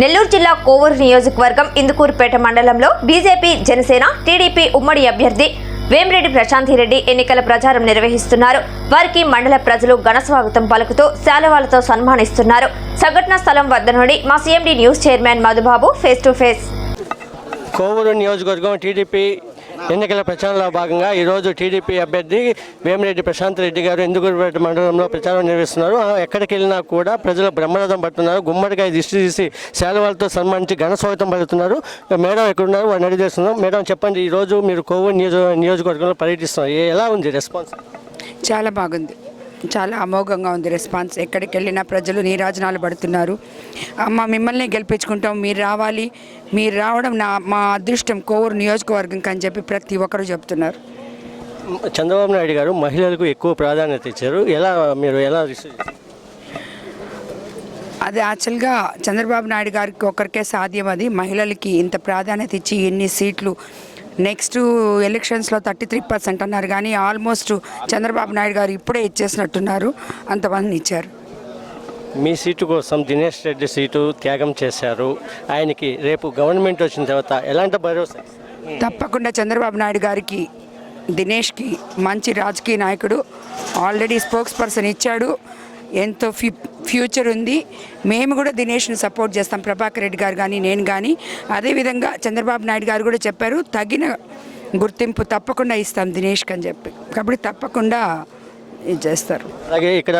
నెల్లూరు జిల్లా కోవూరు నియోజకవర్గం ఇందుకూరుపేట మండలంలో బీజేపీ జనసేన టీడీపీ ఉమ్మడి అభ్యర్థి వేమిరెడ్డి ప్రశాంతిరెడ్డి ఎన్నికల ప్రచారం నిర్వహిస్తున్నారు. వారికి మండల ప్రజలు ఘన స్వాగతం పలుకుతూ శాలువాలతో సన్మానిస్తున్నారు. సంఘటన స్థలం వద్ద నుండి మా CMD news chairman Madhubabu face to face. Kovuru నియోజకవర్గం టీడీపీ ఎన్నికల ప్రచారంలో భాగంగా ఈరోజు టీడీపీ అభ్యర్థి వేమిరెడ్డి ప్రశాంత్ రెడ్డి గారు ఎందుకూరుపేట మండలంలో ప్రచారం నిర్వహిస్తున్నారు. ఎక్కడికి వెళ్ళినా కూడా ప్రజలు బ్రహ్మరథం పడుతున్నారు. గుమ్మడికాయ దిష్టి తీసి శాలువాలతో సన్మానించి ఘన స్వాగతం పడుతున్నారు మేడం ఎక్కడున్నారు? వారిని అడిగేస్తున్నాం మేడం చెప్పండి ఈరోజు మీరు కోవూరు నియోజక నియోజకవర్గంలో పర్యటిస్తున్నారు. ఎలా ఉంది రెస్పాన్స్? చాలా బాగుంది. చాలా అమోఘంగా ఉంది రెస్పాన్స్. ఎక్కడికి వెళ్ళినా ప్రజలు నీరాజనాలు పడుతున్నారు. అమ్మ మిమ్మల్ని గెలిపించుకుంటాం. మీరు రావాలి. మీరు రావడం నా మా అదృష్టం కోవూరు నియోజకవర్గం అని చెప్పి ప్రతి ఒక్కరు చెప్తున్నారు. చంద్రబాబు నాయుడు గారు మహిళలకు ఎక్కువ ప్రాధాన్యత ఇచ్చారు. ఎలా మీరు ఎలా? అది యాక్చువల్గా చంద్రబాబు నాయుడు గారికి ఒక్కరికే సాధ్యం అది. మహిళలకి ఇంత ప్రాధాన్యత ఇచ్చి ఎన్ని సీట్లు నెక్స్ట్ ఎలక్షన్స్లో థర్టీ త్రీ పర్సెంట్ అన్నారు కానీ ఆల్మోస్ట్ చంద్రబాబు నాయుడు గారు ఇప్పుడే ఇచ్చేసినట్టున్నారు. అంతమందిని ఇచ్చారు. మీ సీటు కోసం దినేష్ రెడ్డి సీటు త్యాగం చేశారు. ఆయనకి రేపు గవర్నమెంట్ వచ్చిన తర్వాత ఎలాంటి భరోసా తప్పకుండా చంద్రబాబు నాయుడు గారికి దినేష్కి మంచి రాజకీయ నాయకుడు ఆల్రెడీ స్పోక్స్ పర్సన్ ఇచ్చాడు. ఎంతో ఫ్యూ ఫ్యూచర్ ఉంది. మేము కూడా దినేష్ని సపోర్ట్ చేస్తాం. ప్రభాకర్ రెడ్డి గారు కానీ నేను కానీ అదేవిధంగా చంద్రబాబు నాయుడు గారు కూడా చెప్పారు. తగిన గుర్తింపు తప్పకుండా ఇస్తాం దినేష్కి అని చెప్పి. కాబట్టి తప్పకుండా ఇది చేస్తారు. అలాగే ఇక్కడ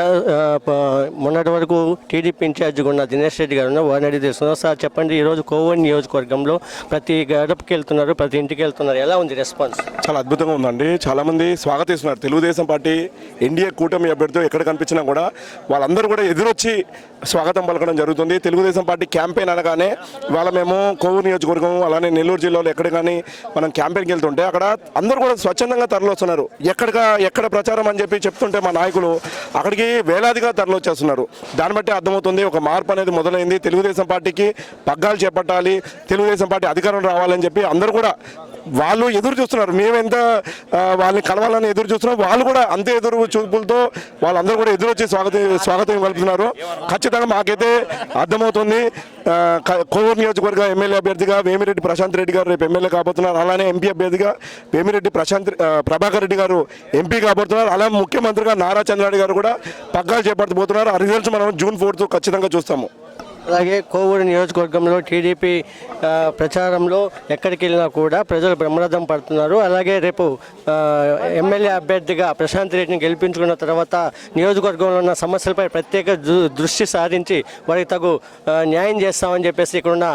మొన్నటి వరకు టీడీపీ ఇన్ఛార్జిగా ఉన్న దినేష్ రెడ్డి గారు ఉన్నారు. వారిని అడిగి తెలుస్తున్నారు సార్ చెప్పండి ఈరోజు కోవన్ నియోజకవర్గంలో ప్రతి గడపకి వెళ్తున్నారు ప్రతి ఇంటికి వెళ్తున్నారు. ఎలా ఉంది రెస్పాన్స్? చాలా అద్భుతంగా ఉందండి. చాలామంది స్వాగతిస్తున్నారు. తెలుగుదేశం పార్టీ ఎన్డీఏ కూటమి అభ్యర్థి ఎక్కడ కనిపించినా కూడా వాళ్ళందరూ కూడా ఎదురొచ్చి స్వాగతం పలకడం జరుగుతుంది. తెలుగుదేశం పార్టీ క్యాంపెయిన్ అనగానే ఇవాళ మేము కోవూరు నియోజకవర్గం అలానే నెల్లూరు జిల్లాలో ఎక్కడ కానీ మనం క్యాంపెయిన్కి వెళ్తుంటే అక్కడ అందరూ కూడా స్వచ్ఛందంగా తరలిస్తున్నారు ఎక్కడికా ఎక్కడ ప్రచారం అని చెప్పి చెప్తుంటే మా నాయకులు అక్కడికి వేలాదిగా తరలివచ్చేస్తున్నారు దాన్ని బట్టి అర్థమవుతుంది ఒక మార్పు అనేది మొదలైంది. తెలుగుదేశం పార్టీకి పగ్గాలు చేపట్టాలి తెలుగుదేశం పార్టీ అధికారం రావాలని చెప్పి అందరూ కూడా వాళ్ళు ఎదురు చూస్తున్నారు. మేమెంత వాళ్ళని కలవాలని ఎదురు చూస్తున్నాం. వాళ్ళు కూడా అంతే ఎదురు చూపులతో వాళ్ళందరూ కూడా ఎదురు వచ్చి స్వాగతం స్వాగతం కలుపుతున్నారు ఖచ్చితంగా మాకైతే అర్థమవుతుంది. క- కోవూరు నియోజకవర్గ ఎమ్మెల్యే అభ్యర్థిగా వేమిరెడ్డి ప్రశాంత్ రెడ్డి గారు రేపు ఎమ్మెల్యే కాబోతున్నారు. అలానే ఎంపీ అభ్యర్థిగా వేమిరెడ్డి ప్రశాంత్ ప్రభాకర్ రెడ్డి గారు ఎంపీ కాబోతున్నారు. అలా ముఖ్యమంత్రిగా నారా చంద్రరెడ్డి గారు కూడా పగ్గాలు చేపడుతూ ఆ రిజల్ట్స్ మనం జూన్ ఫోర్త్ ఖచ్చితంగా చూస్తాము. అలాగే కోవూరు నియోజకవర్గంలో టీడీపీ ప్రచారంలో ఎక్కడికి వెళ్ళినా కూడా ప్రజలు బ్రహ్మరథం పడుతున్నారు. అలాగే రేపు ఎమ్మెల్యే అభ్యర్థిగా ప్రశాంత్ రెడ్డిని గెలిపించుకున్న తర్వాత నియోజకవర్గంలో ఉన్న సమస్యలపై ప్రత్యేక దృష్టి సారించి వారికి తగు న్యాయం చేస్తామని చెప్పేసి ఇక్కడున్న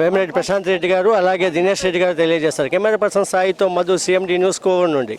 వేమిరెడ్డి ప్రశాంత్ రెడ్డి గారు అలాగే దినేష్ రెడ్డి గారు తెలియజేస్తారు కెమెరా పర్సన్ సాయితో మధు సీఎండి న్యూస్ కోవూరు నుండి.